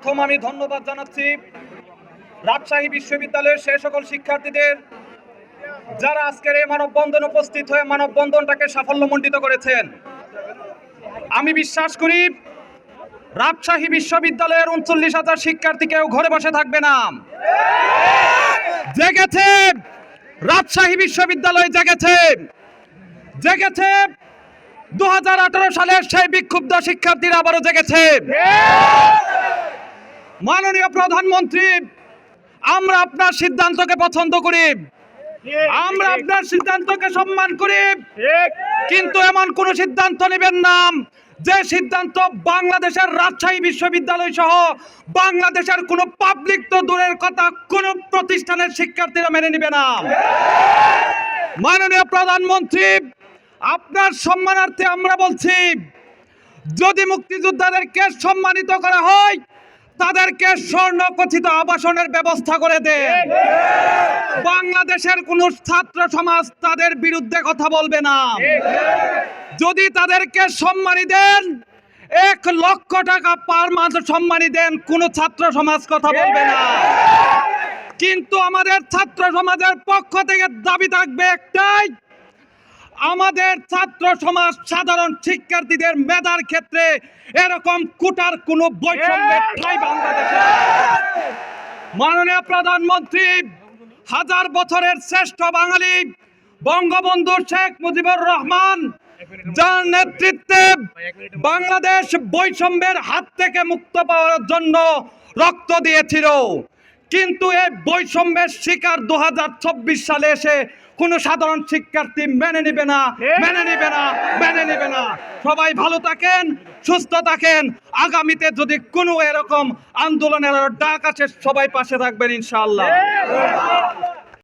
প্রথম আমি ধন্যবাদ জানাচ্ছি রাজশাহী বিশ্ববিদ্যালয়ের সে সকল শিক্ষার্থীদের যারা আজকের এই মানববন্ধন উপস্থিত হয়ে মানববন্ধনটাকে সাফল্যমণ্ডিত করেছেন। আমি বিশ্বাস করি রাজশাহী বিশ্ববিদ্যালয়ের উনচল্লিশ হাজার শিক্ষার্থী কেউ ঘরে বসে থাকবে না। জেগেছে রাজশাহী বিশ্ববিদ্যালয়, জেগেছে। জেগেছে দু হাজার আঠারো সালের সেই বিক্ষুব্ধ শিক্ষার্থীরা আবারও জেগেছে। মাননীয় প্রধানমন্ত্রী আমরা আপনার সিদ্ধান্তকে পছন্দ করি। আমরা আপনার সিদ্ধান্তকে সম্মান করি। কিন্তু এমন কোন সিদ্ধান্ত নেবেন না যে সিদ্ধান্ত বাংলাদেশের রাজশাহী বিশ্ববিদ্যালয় সহ বাংলাদেশের কোনো পাবলিক তো দূরের কথা কোন প্রতিষ্ঠানের শিক্ষার্থীরা মেনে নেবে না। মাননীয় প্রধানমন্ত্রী আপনার সম্মানার্থে আমরা বলছি যদি মুক্তিযোদ্ধাদেরকে সম্মানিত করা হয় তাদেরকে স্বর্ণ কথিত আবাসনের ব্যবস্থা করে দেন বাংলাদেশের কোন ছাত্র সমাজ তাদের বিরুদ্ধে কথা বলবে না। যদি তাদেরকে সম্মানী দেন, এক লক্ষ টাকা পার মাস সম্মানী দেন, কোন ছাত্র সমাজ কথা বলবে না। কিন্তু আমাদের ছাত্র সমাজের পক্ষ থেকে দাবি থাকবে একটাই আমাদের ছাত্র সমাজ সাধারণ শিক্ষার্থীদের মেধার ক্ষেত্রে এরকম কোটার কোনো বৈষম্যের ঠাঁই বাংলাদেশে মাননীয় প্রধানমন্ত্রী হাজার বছরের শ্রেষ্ঠ বাঙালি বঙ্গবন্ধু শেখ মুজিবুর রহমান যার নেতৃত্বে বাংলাদেশ বৈষম্যের হাত থেকে মুক্ত পাওয়ার জন্য রক্ত দিয়েছিল। কিন্তু এই বৈষম্যের শিকার দু হাজার চব্বিশ সালে এসে কোনো সাধারণ শিক্ষার্থী মেনে নিবে না, মেনে নিবে না, মেনে নিবে না। সবাই ভালো থাকেন, সুস্থ থাকেন। আগামীতে যদি কোনো এরকম আন্দোলনের ডাক আছে সবাই পাশে থাকবেন ইনশাআল্লাহ।